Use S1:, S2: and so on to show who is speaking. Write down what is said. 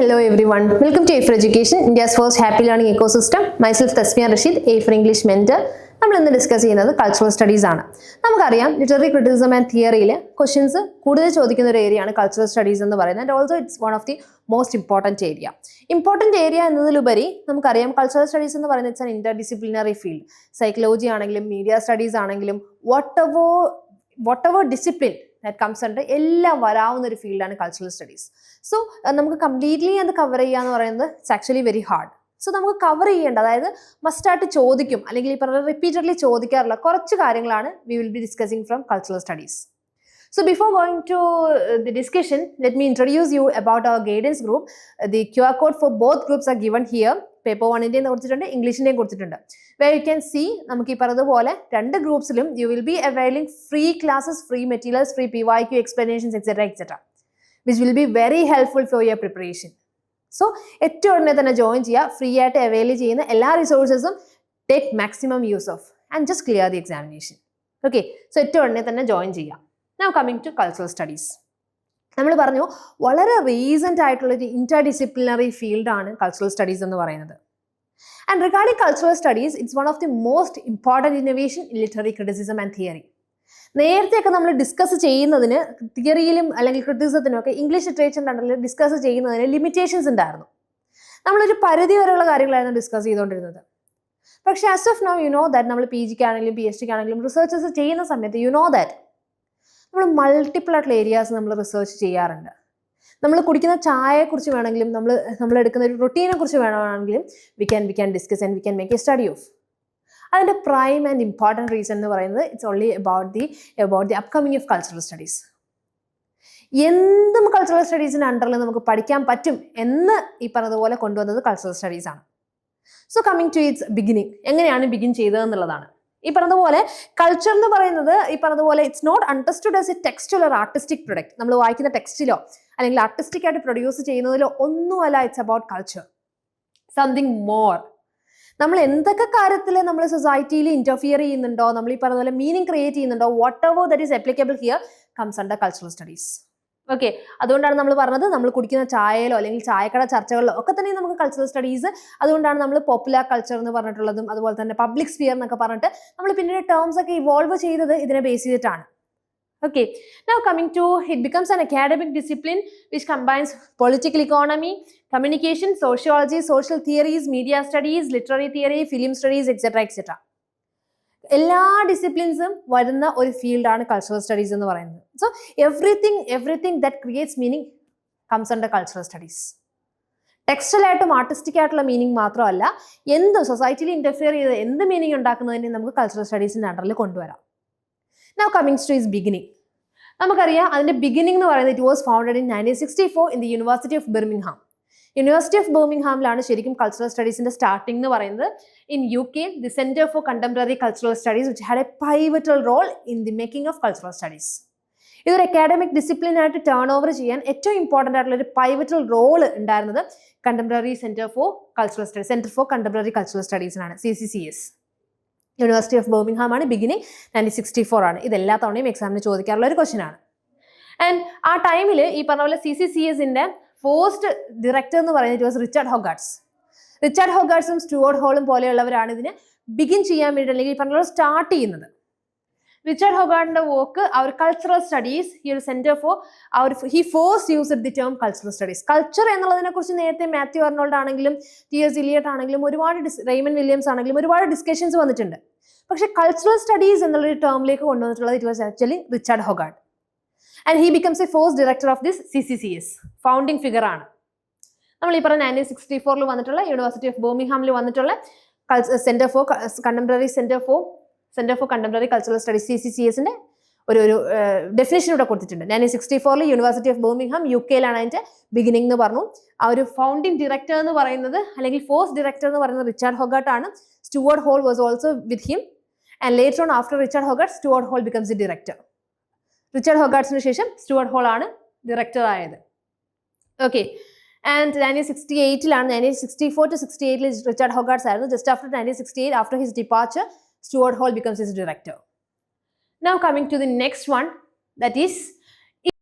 S1: hello everyone. Welcome to A for India's India's happy learning learning ecosystem. Myself Tasmia Rashid, A for English mentor. നമ്മൾ ഇന്ന് discuss ചെയ്യുന്നത് cultural studies ആണ് നമുക്കറിയാം literary criticism and തിയറിയിൽ questions കൂടുതൽ ചോദിക്കുന്ന ഒരു ഏരിയയാണ് കൾച്ചറൽ സ്റ്റഡീസ് എന്ന് പറയുന്നത് and also it's one of the most important area important area എന്നതിലുപരി നമുക്കറിയാം കൾച്ചറൽ സ്റ്റഡീസ് എന്ന് പറയുന്നത് it's an interdisciplinary field psychology ആണെങ്കിലും മീഡിയ സ്റ്റഡീസ് ആണെങ്കിലും whatever whatever discipline that comes ഉണ്ട് എല്ലാം വരാവുന്ന ഒരു ഫീൽഡാണ് കൾച്ചറൽ സ്റ്റഡീസ് സോ നമുക്ക് കംപ്ലീറ്റ്ലി അത് കവർ ചെയ്യുക എന്ന് പറയുന്നത് it's actually very hard so നമുക്ക് കവർ ചെയ്യേണ്ട അതായത് മസ്റ്റായിട്ട് ചോദിക്കും അല്ലെങ്കിൽ ഈ പറഞ്ഞ റിപ്പീറ്റഡ്ലി ചോദിക്കാറുള്ള കുറച്ച് കാര്യങ്ങളാണ് we will be discussing from cultural studies So before going to the the discussion, let me introduce you about our guidance group. Q QR code for both groups are given here. Paper വണ്ണിന്റെയും കൊടുത്തിട്ടുണ്ട് ഇംഗ്ലീഷിന്റെയും കൊടുത്തിട്ടുണ്ട്. വേ you can see നമുക്ക് ഈ പറഞ്ഞതുപോലെ രണ്ട് ഗ്രൂപ്പ്സിലും you will be availing free classes free materials free P Y Q explanations etcetera etcetera which will be very helpful for your preparation so ഏറ്റവും ഉടനെ തന്നെ ജോയിൻ ചെയ്യുക ഫ്രീ ആയിട്ട് അവൈൽ ചെയ്യുന്ന എല്ലാ റിസോഴ്സസും take maximum use of and just clear the examination okay so ഏറ്റവും ഉടനെ തന്നെ ജോയിൻ ചെയ്യുക. Now coming to cultural studies നമ്മൾ പറഞ്ഞു വളരെ റീസെന്റ് ആയിട്ടുള്ള ഒരു ഇന്റർ ഡിസിപ്ലിനറി ഫീൽഡാണ് കൾച്ചറൽ സ്റ്റഡീസ് എന്ന് പറയുന്നത്. And regarding cultural studies it's one of the most important innovation in literary criticism and theory നേരത്തെയൊക്കെ നമ്മൾ ഡിസ്കസ് ചെയ്യുന്നതിന് തിയറിയിലും അല്ലെങ്കിൽ ക്രിറ്റിസത്തിനൊക്കെ ഇംഗ്ലീഷ് ലിറ്ററേച്ചറിന്റെ അണ്ടറിൽ ഡിസ്കസ് ചെയ്യുന്നതിന് ലിമിറ്റേഷൻസ് ഉണ്ടായിരുന്നു. നമ്മളൊരു പരിധി വരെയുള്ള കാര്യങ്ങളായിരുന്നു ഡിസ്കസ് ചെയ്തുകൊണ്ടിരുന്നത്. പക്ഷേ as of no you know that നമ്മൾ പി ജിക്കാണെങ്കിലും പി എച്ച് ഡിക്കാണെങ്കിലും റിസർച്ചസ് ചെയ്യുന്ന സമയത്ത് യു നോ ദാറ്റ് നമ്മൾ മൾട്ടിപ്പിൾ ആയിട്ടുള്ള ഏരിയാസ് നമ്മൾ റിസർച്ച് ചെയ്യാറുണ്ട്. നമ്മൾ കുടിക്കുന്ന ചായയെക്കുറിച്ച് വേണമെങ്കിലും നമ്മൾ നമ്മൾ എടുക്കുന്ന ഒരു റൊട്ടീനെ കുറിച്ച് വേണമെങ്കിലും we can we can discuss and we can make a study of അതിന്റെ പ്രൈം ആൻഡ് ഇമ്പോർട്ടന്റ് റീസൺ എന്ന് പറയുന്നത് it's only about the about the upcoming of cultural studies എന്തും കൾച്ചറൽ സ്റ്റഡീസിന്റെ അണ്ടറിൽ നമുക്ക് പഠിക്കാൻ പറ്റും എന്ന് ഈ പറഞ്ഞതുപോലെ കൊണ്ടുവന്നത് കൾച്ചറൽ സ്റ്റഡീസ് ആണ്. So coming to its beginning എങ്ങനെയാണ് ബിഗിൻ ചെയ്തതെന്നുള്ളതാണ്. ഈ പറഞ്ഞതുപോലെ കൾച്ചർ എന്ന് പറയുന്നത് ഈ പറഞ്ഞതുപോലെ it's not understood as a textual ഒരു ആർട്ടിസ്റ്റിക് പ്രൊഡക്റ്റ് നമ്മൾ വായിക്കുന്ന ടെക്സ്റ്റിലോ അല്ലെങ്കിൽ ആർട്ടിസ്റ്റിക് ആയിട്ട് പ്രൊഡ്യൂസ് ചെയ്യുന്നതിലോ ഒന്നുമല്ല it's about culture something more നമ്മൾ എന്തൊക്കെ കാര്യത്തിൽ നമ്മൾ സൊസൈറ്റിയിൽ ഇന്റർഫിയർ ചെയ്യുന്നുണ്ടോ നമ്മൾ ഈ പറഞ്ഞ പോലെ മീനിങ് ക്രിയേറ്റ് ചെയ്യുന്നുണ്ടോ whatever that is applicable here comes under cultural studies okay അതുകൊണ്ടാണ് നമ്മൾ പറഞ്ഞത് നമ്മൾ കുടിക്കുന്ന ചായയിലോ അല്ലെങ്കിൽ ചായക്കട ചർച്ചകളിലോ ഒക്കെ തന്നെ നമുക്ക് കൾച്ചറൽ സ്റ്റഡീസ് അതുകൊണ്ടാണ് നമ്മൾ പോപ്പുലർ കൾച്ചർ എന്ന് പറഞ്ഞിട്ടുള്ളതും അതുപോലെ തന്നെ പബ്ലിക് സ്പിയർ എന്നൊക്കെ പറഞ്ഞിട്ട് നമ്മൾ പിന്നീട് ടേംസ് ഒക്കെ ഇവോൾവ് ചെയ്തത് ഇതിനെ ബേസ് ചെയ്തിട്ടാണ് okay now coming to it becomes an academic discipline which combines political economy communication sociology social theories media studies literary theory film studies etc. etc. എല്ലാ ഡിസിപ്ലിൻസും വരുന്ന ഒരു ഫീൽഡാണ് കൾച്ചറൽ സ്റ്റഡീസ് എന്ന് പറയുന്നത്. So everything everything that creates meaning comes under cultural studies ടെക്സ്റ്റലായിട്ടും artistic ആയിട്ടുള്ള meaning മാത്രമല്ല എന്ത് സൊസൈറ്റിയിൽ ഇന്റർഫിയർ ചെയ്ത് എന്ത് മീനിങ് ഉണ്ടാക്കുന്നതിനെ നമുക്ക് കൾച്ചറൽ സ്റ്റഡീസിന്റെ അണ്ടറിൽ കൊണ്ടുവരാം. Now coming to its beginning നമുക്കറിയാം അതിന്റെ ബിഗിനിങ് എന്ന് പറയുന്നത് it was founded in nineteen sixty four in the university of Birmingham university of ബിർമിംഗ്ഹാമിലാണ് ശരിക്കും കൾച്ചറൽ സ്റ്റഡീസിന്റെ സ്റ്റാർട്ടിംഗ് എന്ന് പറയുന്നത്. In U K the centre for contemporary cultural studies which had a pivotal role in the making of cultural studies ഇതൊരു academic discipline ആയിട്ട് turn over ചെയ്യാൻ ഏറ്റവും important ആയിട്ടുള്ള ഒരു പൈവറ്റൽ റോൾ ഉണ്ടായിരുന്നത് contemporary centre for cultural studies centre for contemporary cultural സ്റ്റഡീസിനാണ് C C C S university of Birmingham ആണ് beginning nineteen sixty four ആണ്. ഇതെല്ലാ തവണയും എക്സാമിന് ചോദിക്കാറുള്ള ഒരു ക്വസ്റ്റൻ ആണ്. ആൻഡ് ആ ടൈമിൽ ഈ പറഞ്ഞ പോലെ സി സി സി എസിന്റെ ഫോസ്റ്റ് ഡയറക്ടർ എന്ന് പറയുന്നത് വാസ് റിച്ചാർഡ് ഹോഗാർട്സ് റിച്ചാർഡ് ഹോഗാർട്സും സ്റ്റുവർട്ട് ഹോളും പോലെയുള്ളവരാണ് ഇതിന് ബിഗിൻ ചെയ്യാൻ വേണ്ടി അല്ലെങ്കിൽ പറഞ്ഞ സ്റ്റാർട്ട് ചെയ്യുന്നത്. റിച്ചാർഡ് ഹോഗാർഡിന്റെ വർക്ക് അവർ കൾച്ചറൽ സ്റ്റഡീസ് ഈ ഒരു centre for our he first use the term cultural studies culture എന്നുള്ളതിനെ കുറിച്ച് നേരത്തെ മാത്യു അർണോൾഡ് ആണെങ്കിലും ടി എസ് ഇലിയട്ട് ആണെങ്കിലും ഒരുപാട് റെയ്മൻ വില്യംസ് ആണെങ്കിലും ഒരുപാട് ഡിസ്കഷൻസ് വന്നിട്ടുണ്ട്. പക്ഷെ കൾച്ചറൽ സ്റ്റഡീസ് എന്നുള്ളൊരു ടേമിലേക്ക് കൊണ്ടുവന്നിട്ടുള്ളത് it was actually Richard Hoggart and he becomes a first director of this C C C S founding figure ആണ്. നമ്മൾ ഈ പറഞ്ഞ നയന്റീൻ സിക്സ്റ്റി ഫോറിൽ വന്നിട്ടുള്ള യൂണിവേഴ്സിറ്റി ഓഫ് ബോമിഹാമിൽ വന്നിട്ടുള്ള centre for contemporary centre for centre for contemporary cultural studies C C C എസിന്റെ ഒരു ഒരു ഡെഫിനേഷൻ ഇവിടെ കൊടുത്തിട്ടുണ്ട്. നയന്റീൻ സിക്സ്റ്റി ഫോറിൽ യൂണിവേഴ്സിറ്റി ഓഫ് ബോമിംഗ്ഹാം യു കെയിലാണ് അതിന്റെ ബിഗിനിങ് എന്ന് പറഞ്ഞു. ആ ഒരു ഫൗണ്ടിങ് ഡയറക്ടർ എന്ന് പറയുന്നത് അല്ലെങ്കിൽ ഫോഴ്സ് ഡയറക്ടർ എന്ന് പറയുന്നത് റിച്ചാർഡ് ഹൊഗാട്ട് ആണ്. Stuart Hall was also with him and later on after Richard Hoggart Stuart Hall becomes the director Richard ഹൊഗാട്സിന് ശേഷം സ്റ്റുവർട്ട് ഹോൾ ആണ് ഡയറക്ടർ ആയത്. Okay and nineteen sixty എയ്റ്റിലാണ് nineteen sixty four to sixty എയ്റ്റിൽ Richard Hoggarts ആയിരുന്നു. Just after nineteen sixty eight after his departure Stuart Hall becomes his director Now coming to the next one, that is